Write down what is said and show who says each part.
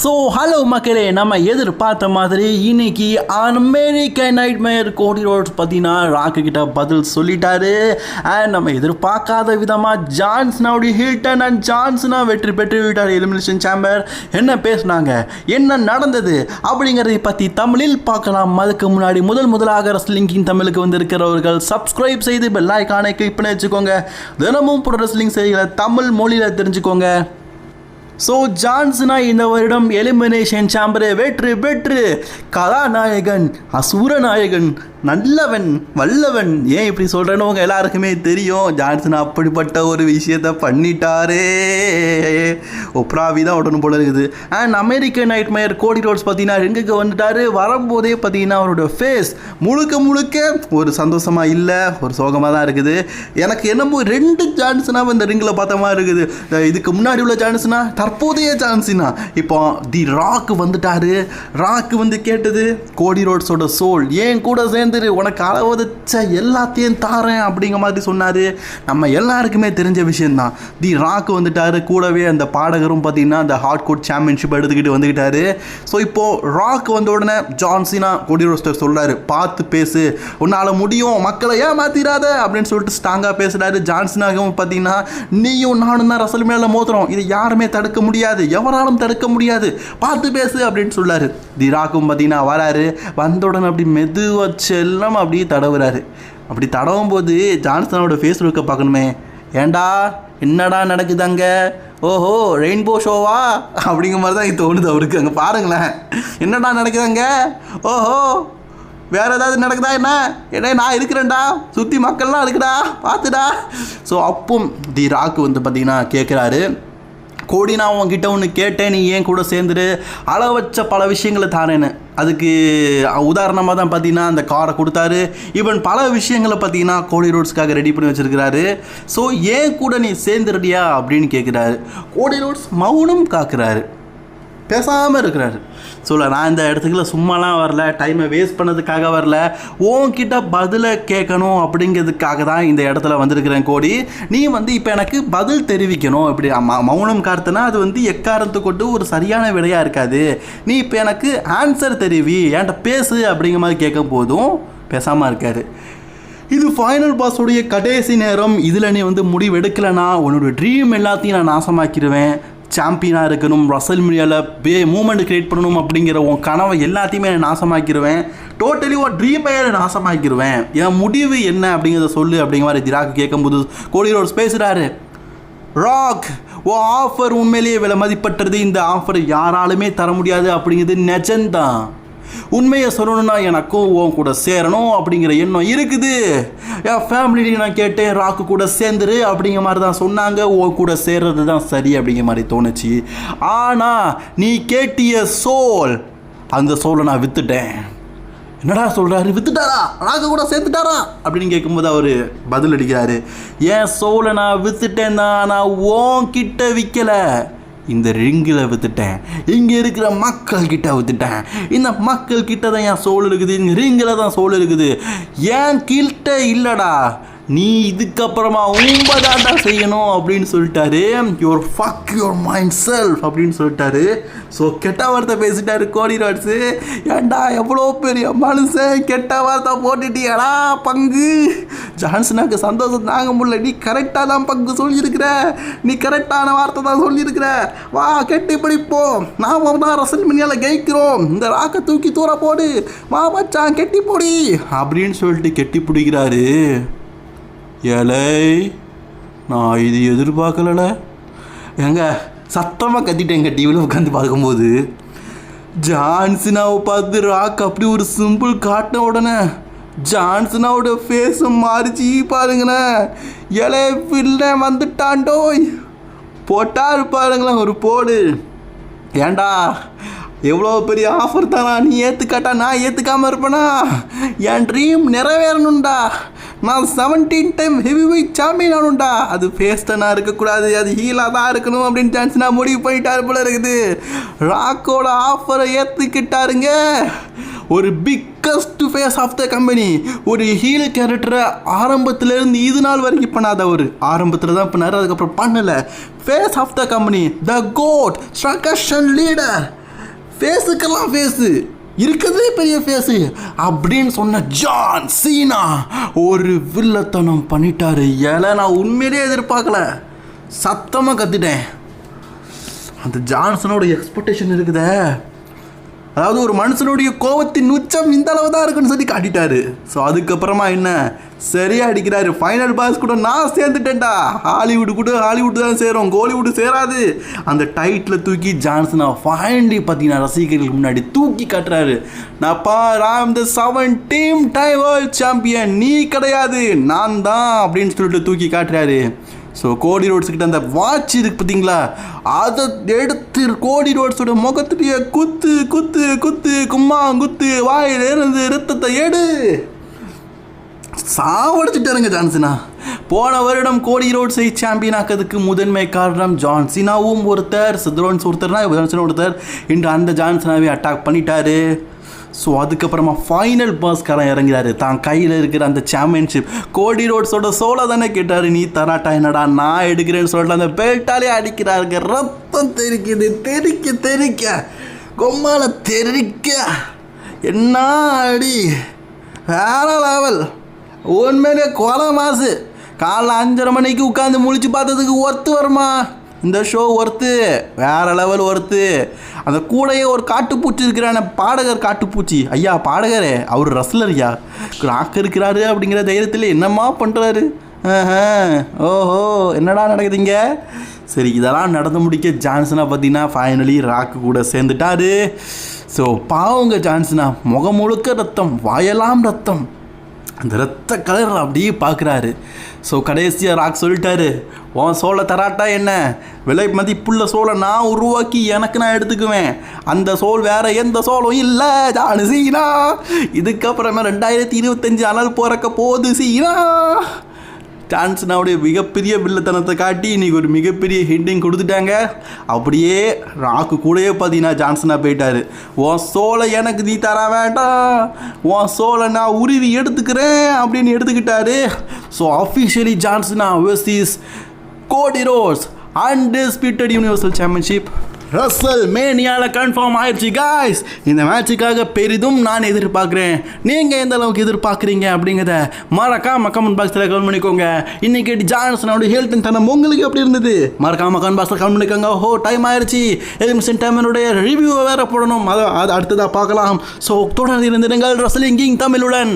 Speaker 1: So hello மக்களே நம்ம எதிர்பார்த்த மாதிரி இன்னைக்கு அமெரிக்க நைட் மேயர் கோடி ரோட்ஸ் பார்த்தீங்கன்னா ராக்கு கிட்ட பதில் சொல்லிட்டாரு. அண்ட் நம்ம எதிர்பார்க்காத விதமாக ஜான்ஸ்னாவுடைய ஹில்டன் அண்ட் ஜான்ஸ்னா வெற்றி பெற்று விட்டார் எலிமினேஷன் சேம்பர் என்ன பேசுனாங்க? என்ன நடந்தது? அப்படிங்கிறதை பற்றி தமிழில் பார்க்கலாம். அதுக்கு முன்னாடி முதல் முதலாக ரெஸ்லிங்கிங் தமிழுக்கு வந்திருக்கிறவர்கள் சப்ஸ்கிரைப் செய்து பெல் ஐக்கானை கிளிக் பண்ணி வச்சுக்கோங்க. தினமும் புற ரெஸ்லிங் செய்கிற தமிழ் மொழியில் தெரிஞ்சுக்கோங்க. ஸோ ஜான்சனா இந்த வருடம் எலிமினேஷன் சாம்பரை வெற்று வெற்று கதாநாயகன் அசூரநாயகன் நல்லவன் வல்லவன். ஏன் இப்படி சொல்கிறேன்னு உங்கள் எல்லாருக்குமே தெரியும். ஜான்சன் அப்படிப்பட்ட ஒரு விஷயத்த பண்ணிட்டாரே. ஒப்ராவி தான் உடனே போல இருக்குது. And American nightmare Cody Rhodes பார்த்தீங்கன்னா ரிங்குக்கு வந்துட்டாரு. வரும்போதே பார்த்தீங்கன்னா அவரோட ஃபேஸ் முழுக்க முழுக்க ஒரு சந்தோஷமாக இல்லை ஒரு சோகமாக தான் இருக்குது. எனக்கு என்னமோ ரெண்டு ஜான்சனாக இந்த ரிங்கில் பார்த்த மாதிரி இருக்குது. இதுக்கு முன்னாடி உள்ள சான்ஸ்னா தற்போதைய சான்ஸ்னா இப்போ தி ராக் வந்துட்டாரு. ராக் வந்து கேட்டது கோடி ரோட்ஸோட சோல் ஏன் கூட சேர்ந்துரு? உனக்கு அளவதிச்ச எல்லாத்தையும் தாரேன் அப்படிங்கிற மாதிரி சொன்னார். நம்ம எல்லாருக்குமே தெரிஞ்ச விஷயம்தான். தி ராக் வந்துட்டாரு. கூடவே அந்த பாடகர் பாடகரும் பார்த்தீங்கன்னா அந்த ஹார்ட் கோட் சாம்பியன்ஷிப் எடுத்துக்கிட்டு வந்துக்கிட்டாரு. ஸோ இப்போது ராக் வந்த உடனே ஜான்சினா கொடி ரோஸ்டர் சொல்கிறாரு பார்த்து பேசு. உன்னால் முடியும். மக்களை ஏன் மாற்றிடாத அப்படின்னு சொல்லிட்டு ஸ்ட்ராங்காக பேசுகிறாரு ஜான்சினாகவும் பார்த்தீங்கன்னா நீயும் நானும் தான் ரசல் மேலே மோதுறோம் இதை யாருமே தடுக்க முடியாது. எவராலும் தடுக்க முடியாது. பார்த்து பேசு. அப்படின்னு சொல்லாரு தி ராக்கும் பார்த்தீங்கன்னா வராரு. வந்த உடனே அப்படி மெதுவாக செல்லம் அப்படியே தடவுறாரு. அப்படி தடவும் போது ஜான்சனோட ஃபேஸ்புக்கை பார்க்கணுமே. ஏண்டா? என்னடா நடக்குது அங்கே? ஓஹோ ரெயின்போ ஷோவா அப்படிங்கிற மாதிரி தான் இது தோணுது அவருக்கு. அங்கே பாருங்களேன். என்னடா நடக்குது அங்கே? ஓஹோ வேறு ஏதாவது நடக்குதா என்ன? ஏன்னா நான் இருக்கிறேன்டா. சுற்றி மக்கள்லாம் இருக்குடா. பார்த்துடா ஸோ அப்பும் தி ராக்கு வந்து பார்த்தீங்கன்னா கேட்குறாரு கோடி நான் உங்ககிட்ட ஒன்று கேட்டேன் நீ ஏன் கூட சேர்ந்துரு? அள வச்ச பல விஷயங்களை தாரேன்னு. அதுக்கு உதாரணமாக தான் பார்த்தீங்கன்னா அந்த காரை கொடுத்தாரு. ஈவன் பல விஷயங்களை பார்த்தீங்கன்னா கோடி ரோட்ஸ்க்காக ரெடி பண்ணி வச்சுருக்கிறாரு. ஸோ ஏன் கூட நீ சேர்ந்துருடியா அப்படின்னு கேட்குறாரு கோடி ரோட்ஸ் மௌனம் காக்குறாரு. பேசாமல் இருக்கிறாரு. சொல்ல நான் இந்த இடத்துக்குள்ள சும்மாலாம் வரல டைமை வேஸ்ட் பண்ணதுக்காக வரல. உன்கிட்ட பதிலை கேட்கணும் அப்படிங்கிறதுக்காக தான் இந்த இடத்துல வந்திருக்கிறேன் கோடி. நீ வந்து இப்போ எனக்கு பதில் தெரிவிக்கணும். இப்படி ம- மௌனம் காத்துனா அது வந்து எக்காரத்து கொண்டு ஒரு சரியான விடையாக இருக்காது. நீ இப்போ எனக்கு ஆன்சர் தெரிவி என்கிட்ட பேசு அப்படிங்கிற மாதிரி கேட்கும் போதும் பேசாமல் இருக்காரு. இது ஃபைனல் பாஸோடைய கடைசி நேரம். இதில் நீ வந்து முடிவெடுக்கலைன்னா உன்னோட ட்ரீம் எல்லாத்தையும் நான் நாசமாக்கிடுவேன். சாம்பியனாக இருக்கணும் ரசல் மீடியாவில் பே மூமெண்ட் க்ரியேட் பண்ணணும் அப்படிங்கிற உன் கனவை எல்லாத்தையுமே நான் நாசமாக்கிடுவேன் டோட்டலி உன் ட்ரீமையே நாசமாக்கிடுவேன் என் முடிவு என்ன அப்படிங்கிறத சொல்லு அப்படிங்கிற மாதிரி திராக்கு கேட்கும்போது கோடி ரோட்ஸ் பேசுகிறாரு ராக் ஓ ஆஃபர் உண்மையிலேயே விலை மதிப்பற்றது. இந்த ஆஃபர் யாராலுமே தர முடியாது அப்படிங்கிறது நெஜந்தான் உண்மையை சொல்லணும்னா எனக்கும் உன் கூட சேரணும் அப்படிங்கிற எண்ணம் இருக்குது. என் ஃபேமிலியும் நான் கேட்டேன் ராக்கு கூட சேர்ந்துரு அப்படிங்கிற மாதிரி தான் சொன்னாங்க. உன் கூட சேர்றது தான் சரி அப்படிங்கிற மாதிரி தோணுச்சு. ஆனால் நீ கேட்டிய சோல் அந்த சோலை நான் வித்துட்டேன். என்னடா சொல்கிறாரு வித்துட்டாரா? ராக கூட சேர்த்துட்டாரா? அப்படின்னு கேட்கும்போது அவர் பதில் அடிக்கிறாரு. ஏன் சோலை நான் வித்துட்டேன் தான் நான் உன் கிட்ட விற்கலை இந்த ரிங்கில் வித்துட்டேன். இங்கே இருக்கிற மக்கள் கிட்ட வித்துட்டேன். இந்த மக்கள் கிட்ட தான் என் சோல் இருக்குது. இந்த ரிங்கில் தான் சோல் இருக்குது. ஏன் கிட்ட இல்லைடா. நீ இதுக்கப்புறமா உம்பதாண்டா செய்யணும் அப்படின்னு சொல்லிட்டாரு. Your fuck your mind self அப்படின்னு சொல்லிட்டாரு. ஸோ கெட்ட வார்த்தை பேசிட்டாரு கோடி ராட்ஸு. ஏண்டா எவ்வளோ பெரிய மனுஷன்? கெட்ட வார்த்தை போட்டுட்டியாடா பங்கு. ஜான்சனாக்கு சந்தோஷம் தாங்க முடியல. நீ கரெக்டாக தான் பங்கு சொல்லியிருக்கிற. நீ கரெக்டான வார்த்தை தான் சொல்லியிருக்கிற. வா கெட்டி பிடிப்போம் நாம தான் ரசல் மினியால் ஜெயிக்கிறோம். இந்த ராக்கை தூக்கி தூர போடு. வா மச்சான் கெட்டி போடி. அப்படின்னு சொல்லிட்டு கெட்டி பிடிக்கிறாரு. ஏலை நான் இது எதிர்பார்க்கலல. ஏங்க சத்தமாக கத்திட்டேங்க டிவியில் உட்காந்து பார்க்கும்போது. ஜான்சினாவை பார்த்து ராக் அப்படி ஒரு சிம்பிள் காட்டின உடனே ஜான்சனாவோட ஃபேஸும் மாறிச்சு பாருங்களேன். இலை பிள்ளை வந்துட்டாண்டோய் போட்டாரு பாருங்களேன் ஒரு போடு. ஏண்டா எவ்வளோ பெரிய ஆஃபர் தானா நீ ஏற்றுக்காட்டா நான் ஏற்றுக்காம இருப்பேனா? என் ட்ரீம் நிறைவேறணும்டா. நான் seventeen time heavy weight champion ஆகணும்டா அது ஃபேஸ்டனாக இருக்கக்கூடாது அது ஹீலாக தான் இருக்கணும் அப்படின்னு சான்ஸ் நான் முடிவு பண்ணிட்டாரு போல இருக்குது. ராக்கோட ஆஃபரை ஏற்றுக்கிட்டாருங்க ஒரு biggest face of the company ஒரு ஹீல் கேரக்டரை ஆரம்பத்துலேருந்து இது நாள் வரைக்கும் பண்ணாத அவர். ஆரம்பத்தில் தான் பண்ணார் அதுக்கப்புறம் பண்ணலை. Face of the company the code ஸ்ட்ரகஷன் லீடர் ஃபேஸுக்கெல்லாம் ஃபேஸு இருக்கிறதே பெரிய ஃபேஸு அப்படின்னு சொன்ன ஜான் சீனா ஒரு வில்லத்தனம் பண்ணிட்டாரு. ஏல நான் உண்மையிலேயே எதிர்பார்க்கல. சத்தமாக கத்திட்டேன். அந்த ஜான்சனோட எக்ஸ்பெக்டேஷன் இருக்குதே. அதாவது ஒரு மனுஷனுடைய கோவத்தின் உச்சம் இந்த அளவு தான் இருக்குன்னு சொல்லி காட்டிட்டாரு. ஸோ அதுக்கப்புறமா என்ன? சரியா அடிக்கிறாரு. ஃபைனல் பாஸ் கூட நான் சேர்ந்துட்டேன்டா. ஹாலிவுட் கூட ஹாலிவுட் தான் சேரும். கோலிவுட் சேராது. அந்த டைட்டில் தூக்கி ஜான்சனா ஃபைனலி பார்த்தீங்கன்னா ரசிகர்களுக்கு முன்னாடி தூக்கி காட்டுறாரு. நான் பா Ram the seventeen time world champion. நீ கிடையாது. நான் தான். அப்படின்னு சொல்லிட்டு தூக்கி காட்டுறாரு. ஸோ கோடி ரோட்ஸ் கிட்ட அந்த வாட்ச் இருக்கு பார்த்தீங்களா? அதை எடுத்து கோடி ரோட்ஸோட முகத்துலேயே குத்து குத்து குத்து கும்மா குத்து வாயில் இருந்து ரத்தத்தை எடு. சாவடிச்சுட்டாருங்க ஜான்சினா போன வருடம் கோடி ரோட்ஸை சாம்பியன் ஆக்கிறதுக்கு முதன்மை காரணம் ஜான்சினாவும் ஒருத்தர் சித்ரோன்ஸ் ஒருத்தர்னா ஜான்சன் ஒருத்தர். இன்று அந்த ஜான்சினாவை அட்டாக் பண்ணிட்டாரு. ஸோ அதுக்கப்புறமா ஃபைனல் பாஸ்காரன் இறங்கிறாரு. தான் கையில் இருக்கிற அந்த சாம்பியன்ஷிப் கோடி ரோட்ஸோட சோலை தானே கேட்டார். நீ தராட்டா என்னடா நான் எடுக்கிறேன்னு சொல்லிட்டு அந்த பெல்ட்டாலே அடிக்கிறாருங்க. ரத்தம் தெரிக்குது தெரிக்க தெரிக்க. கொம்மால தெரிக்க. என்ன அடி? வேற லெவல் உண்மையிலே கொலை மாசு. காலைல அஞ்சரை மணிக்கு உட்காந்து முழிச்சு பார்த்ததுக்கு ஒர்த்து வருமா? இந்த ஷோ ஒர்த்து வேற லெவல் ஒர்த்து அந்த கூடையே ஒரு காட்டுப்பூச்சி இருக்கிறான பாடகர் காட்டுப்பூச்சி. ஐயா பாடகரே அவர் ரஸ்லர் ஐயா. ராக் இருக்கிறாரு அப்படிங்கிற தைரியத்தில் என்னம்மா பண்ணுறாரு ஓஹோ என்னடா நடக்குதுங்க? சரி இதெல்லாம் நடந்து முடிக்க ஜான்சனாக பார்த்தீங்கன்னா ஃபைனலி ராக்கு கூட சேர்ந்துட்டாரு. ஸோ பாவங்க ஜான்சனா முகம் முழுக்க ரத்தம் வாயெல்லாம் ரத்தம். அந்த ரத்த கலர் அப்படியே பார்க்குறாரு. ஸோ கடைசியாக ராக் சொல்லிட்டாரு உன் சோளை தராட்டா என்ன? விலை மதிப்புள்ள சோளை நான் உருவாக்கி எனக்கு நான் எடுத்துக்குவேன். அந்த சோல் வேற எந்த சோளும் இல்லை ஜானு சீனா. இதுக்கப்புறமா ரெண்டாயிரத்தி இருபத்தஞ்சு அனல் பிறக்க போகுது சீனா. டான்ஸ்னாவுடைய மிகப்பெரிய வில்லத்தனத்தை காட்டி இன்னைக்கு ஒரு மிகப்பெரிய ஹிட்டிங் கொடுத்துட்டாங்க. அப்படியே ராக்கு கூடயே பார்த்தீங்கன்னா ஜான்சனாக போயிட்டாரு. உன் சோலை எனக்கு நீ தர வேண்டாம். உன் சோலை நான் உருவி எடுத்துக்கிறேன் அப்படின்னு எடுத்துக்கிட்டாரு. So officially ஜான்சனா versus Cody Rhodes. Undisputed universal championship Russell மேனியால் கன்ஃபார்ம் ஆயிடுச்சு காய்ஸ் இந்த மேட்சுக்காக பெரிதும் நான் எதிர்பார்க்குறேன். நீங்கள் எந்த அளவுக்கு எதிர்பார்க்குறீங்க அப்படிங்கிறத மறக்காம கமெண்ட் பாக்ஸில் கமெண்ட் பண்ணிக்கோங்க. இன்னைக்கு ஜான்சனோட ஹெல்த் தனம் உங்களுக்கு எப்படி இருந்தது? மறக்காம கமெண்ட் பாக்ஸில் கமெண்ட் பண்ணிக்கோங்க. ஓ டைம் ஆயிடுச்சு எலிமிஷன் டைமனுடைய ரிவ்யூவை வேற போடணும். அதை அது அடுத்ததாக பார்க்கலாம். ஸோ தொடர்ந்து இருந்திருங்கள் ரசலிங் கிங் தமிழுடன்.